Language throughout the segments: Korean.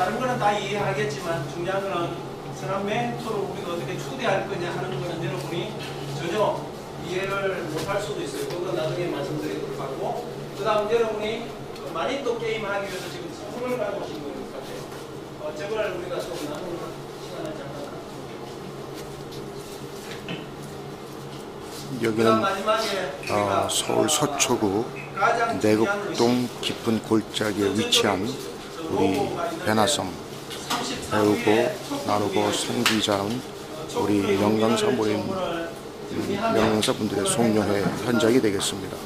다른 거는 다 이해하겠지만 중요한 거는 선한 멘토를 우리가 어떻게 초대할 거냐 하는 거는 여러분이 전혀 이해를 못할 수도 있어요. 그건 나중에 말씀드리도록 하고 그 다음 여러분이 많이 또 게임하기 위해서 지금 선물을 가지고 오신 것 같아요. 어, 저걸 우리가 좀 나누는 시간을 잠깐 여기는 어, 서울 서초구 내곡동 깊은 골짜기에 위치한 우리 배나섬 배우고 나누고 섬기자는 우리 영광사 모임 음, 영광사 분들의 송년회 현장이 되겠습니다.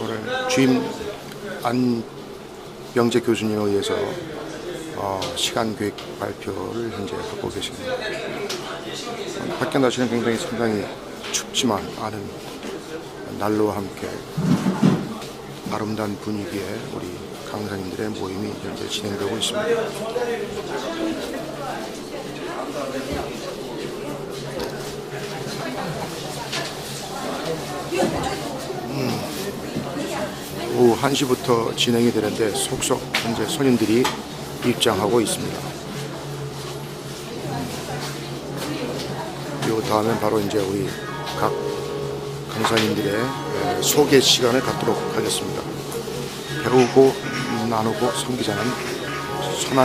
오늘 주임 안병재 교수님에 의해서 어, 시간 계획 발표를 현재 하고 계십니다. 어, 밖에 날씨는 굉장히 상당히 춥지만 아는 날로와 함께 아름다운 분위기에 우리 강사님들의 모임이 현재 진행되고 있습니다. 오후 1시부터 진행이 되는데 속속 현재 손님들이 입장하고 있습니다. 요 다음엔 바로 이제 우리 각 강사님들의 에, 소개 시간을 갖도록 하겠습니다. 배우고 나누고 섬기자는 선한